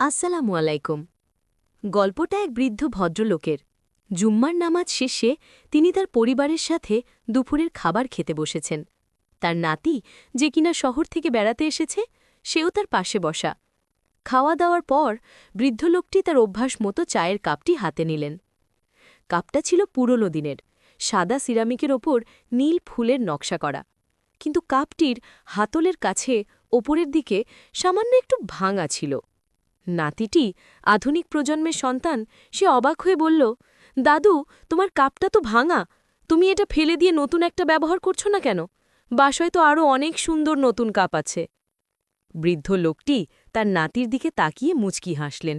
আসসালামু আলাইকুম। গল্পটা এক বৃদ্ধ ভদ্রলোকের। জুম্মার নামাজ শেষে তিনি তার পরিবারের সাথে দুপুরের খাবার খেতে বসেছেন। তার নাতি যে কিনা শহর থেকে বেড়াতে এসেছে, সেও তার পাশে বসা। খাওয়া দাওয়ার পর বৃদ্ধ লোকটি তার অভ্যাস মতো চায়ের কাপটি হাতে নিলেন। কাপটা ছিল পুরনো দিনের, সাদা সিরামিকের ওপর নীল ফুলের নকশা করা। কিন্তু কাপটির হাতলের কাছে ওপরের দিকে সামান্য একটু ভাঙা ছিল। নাতিটি আধুনিক প্রজন্মের সন্তান, সে অবাক হয়ে বলল, দাদু, তোমার কাপটা তো ভাঙা। তুমি এটা ফেলে দিয়ে নতুন একটা ব্যবহার করছ না কেন? বাসায় তো আরও অনেক সুন্দর নতুন কাপ আছে বৃদ্ধ লোকটি তার নাতির দিকে তাকিয়ে মুচকি হাসলেন।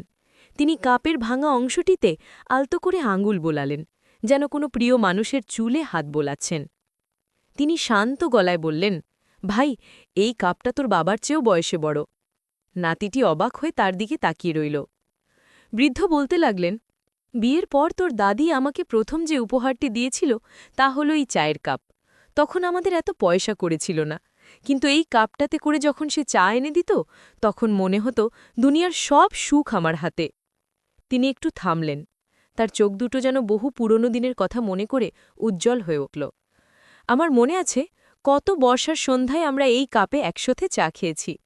তিনি কাপের ভাঙা অংশটিতে আলতো করে আঙুল বোলালেন, যেন কোনো প্রিয় মানুষের চুলে হাত বোলাচ্ছেন। তিনি শান্ত গলায় বললেন, ভাই, এই কাপটা তোর বাবার চেয়েও বয়সে বড়। নাতিটি অবাক হয়ে তার দিকে তাকিয়ে রইল। বৃদ্ধ বলতে লাগলেন, বিয়ের পর তোর দাদি আমাকে প্রথম যে উপহারটি দিয়েছিল তা হলো এই চায়ের কাপ। তখন আমাদের এত পয়সা করেছিল না। কিন্তু এই কাপটাতে করে যখন সে চা এনে দিত, তখন মনে হতো দুনিয়ার সব সুখ আমার হাতে। তিনি একটু থামলেন। তার চোখ দুটো যেন বহু পুরনো দিনের কথা মনে করে উজ্জ্বল হয়ে উঠল। আমার মনে আছে, কত বর্ষার সন্ধ্যায় আমরা এই কাপে একসাথে চা খেয়েছি।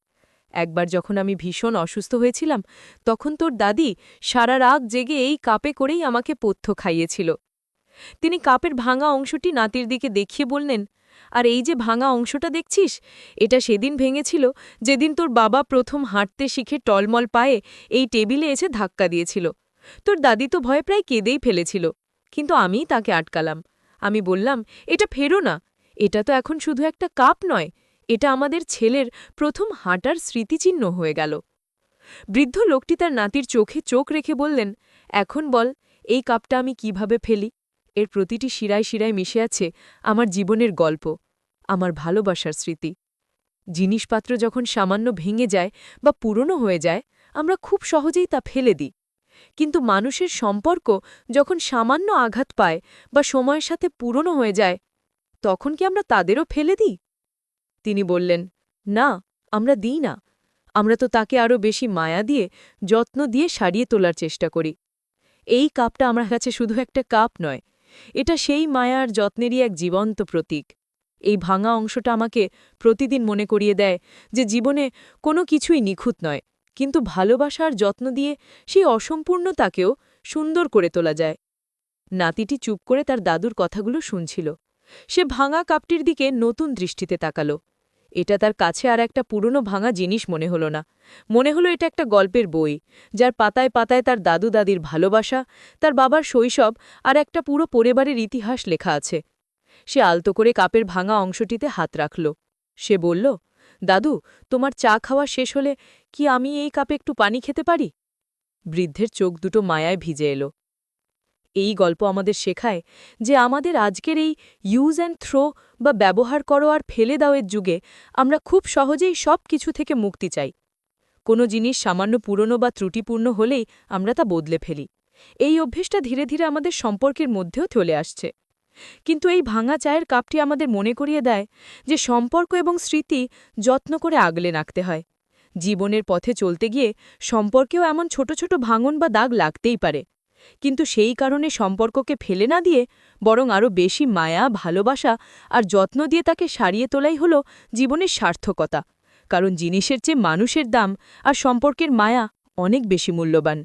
একবার যখন আমি ভীষণ অসুস্থ হয়েছিলাম, তখন তোর দাদি সারা রাত জেগে এই কাপে করেই আমাকে পথ্য খাইয়েছিল। তিনি কাপের ভাঙা অংশটি নাতির দিকে দেখিয়ে বললেন, আর এই যে ভাঙা অংশটা দেখছিস, এটা সেদিন ভেঙেছিল, যেদিন তোর বাবা প্রথম হাঁটতে শিখে টলমল পায়ে এই টেবিলে এসে ধাক্কা দিয়েছিল। তোর দাদি তো ভয়ে প্রায় কেঁদেই ফেলেছিল, কিন্তু আমি তাকে আটকালাম। আমি বললাম, এটা ফেরো না, এটা তো এখন শুধু একটা কাপ নয় এটা আমাদের ছেলের প্রথম হাঁটার স্মৃতিচিহ্ন হয়ে গেল। বৃদ্ধ লোকটি তার নাতির চোখে চোখ রেখে বললেন, এখন বল, এই কাপটা আমি কীভাবে ফেলি? এর প্রতিটি শিরায় শিরায় মিশে আছে আমার জীবনের গল্প, আমার ভালোবাসার স্মৃতি। জিনিসপাত্র যখন সামান্য ভেঙে যায় বা পুরনো হয়ে যায়, আমরা খুব সহজেই তা ফেলে দিই। কিন্তু মানুষের সম্পর্ক যখন সামান্য আঘাত পায় বা সময়ের সাথে পুরনো হয়ে যায়, তখন কি আমরা তাদেরও ফেলে দিই? তিনি বললেন, না, আমরা দিই না। আমরা তো তাকে আরও বেশি মায়া দিয়ে, যত্ন দিয়ে সারিয়ে তোলার চেষ্টা করি। এই কাপটা আমার কাছে শুধু একটা কাপ নয়। এটা সেই মায়ার যত্নেরই এক জীবন্ত প্রতীক। এই ভাঙা অংশটা আমাকে প্রতিদিন মনে করিয়ে দেয় যে জীবনে কোনো কিছুই নিখুঁত নয়, কিন্তু ভালোবাসা আর যত্ন দিয়ে সেই অসম্পূর্ণতাকেও সুন্দর করে তোলা যায়। নাতিটি চুপ করে তার দাদুর কথাগুলো শুনছিল। সে ভাঙা কাপটির দিকে নতুন দৃষ্টিতে তাকালো। এটা তার কাছে আর একটা পুরনো ভাঙা জিনিস মনে হলো না। মনে হলো এটা একটা গল্পের বই, যার পাতায় পাতায় তার দাদু দাদির ভালোবাসা, তার বাবার শৈশব আর একটা পুরো পরিবারের ইতিহাস লেখা আছে। সে আলতো করে কাপের ভাঙা অংশটিতে হাত রাখল। সে বলল, দাদু, তোমার চা খাওয়া শেষ হলে কি আমি এই কাপে একটু পানি খেতে পারি? বৃদ্ধের চোখ দুটো মায়ায় ভিজে এলো। এই গল্প আমাদের শেখায় যে আমাদের আজকের এই ইউজ অ্যান্ড থ্রো বা ব্যবহার করো আর ফেলে দাওয়ের যুগে আমরা খুব সহজেই সব কিছু থেকে মুক্তি চাই। কোনো জিনিস সামান্য পুরনো বা ত্রুটিপূর্ণ হলেই আমরা তা বদলে ফেলি। এই অভ্যেসটা ধীরে ধীরে আমাদের সম্পর্কের মধ্যেও চলে আসছে। কিন্তু এই ভাঙা চায়ের কাপটি আমাদের মনে করিয়ে দেয় যে সম্পর্ক এবং স্মৃতি যত্ন করে আগলে রাখতে হয়। জীবনের পথে চলতে গিয়ে সম্পর্কেও এমন ছোট ছোট ভাঙন বা দাগ লাগতেই পারে। কিন্তু সেই কারণে সম্পর্ককে ফেলে না দিয়ে বরং আরও বেশি মায়া, ভালোবাসা আর যত্ন দিয়ে তাকে সারিয়ে তোলাই হলো জীবনের সার্থকতা। কারণ জিনিসের চেয়ে মানুষের দাম আর সম্পর্কের মায়া অনেক বেশি মূল্যবান।